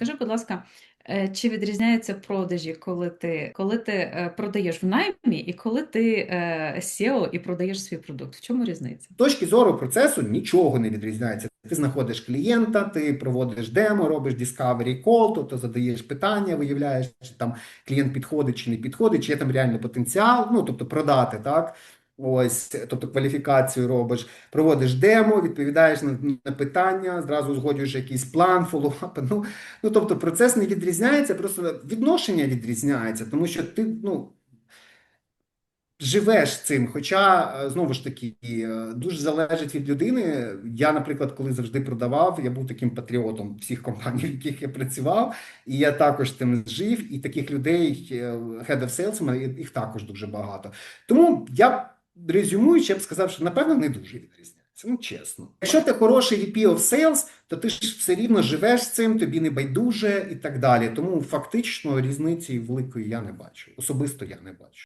Скажи, будь ласка, е, чи відрізняються продажі, коли ти, коли ти е, продаєш в наймі і коли ти е, SEO і продаєш свій продукт? В чому різниця? З точки зору процесу нічого не відрізняється. Ти знаходиш клієнта, ти проводиш демо, робиш discovery call, тобто задаєш питання, виявляєш, чи там клієнт підходить чи не підходить, чи є там реальний потенціал, ну тобто продати, так. Ось, тобто кваліфікацію робиш, проводиш демо, відповідаєш на, на питання, зразу узгоджуєш якийсь план, фоллоуап. Ну, ну тобто процес не відрізняється, просто відношення відрізняється, тому що ти ну, живеш цим. Хоча, е, знову ж таки, е, дуже залежить від людини. Я, наприклад, коли завжди продавав, я був таким патріотом всіх компаній, в яких я працював, і я також тим жив, і таких людей, е, head of sales, їх також дуже багато. Тому я резюмуючи, я б сказав, що напевно не дуже відрізняється. Ну, чесно. Якщо ти хороший VP of Sales, то ти ж все рівно живеш з цим, тобі не байдуже і так далі. Тому фактично різниці великої я не бачу. Особисто я не бачу.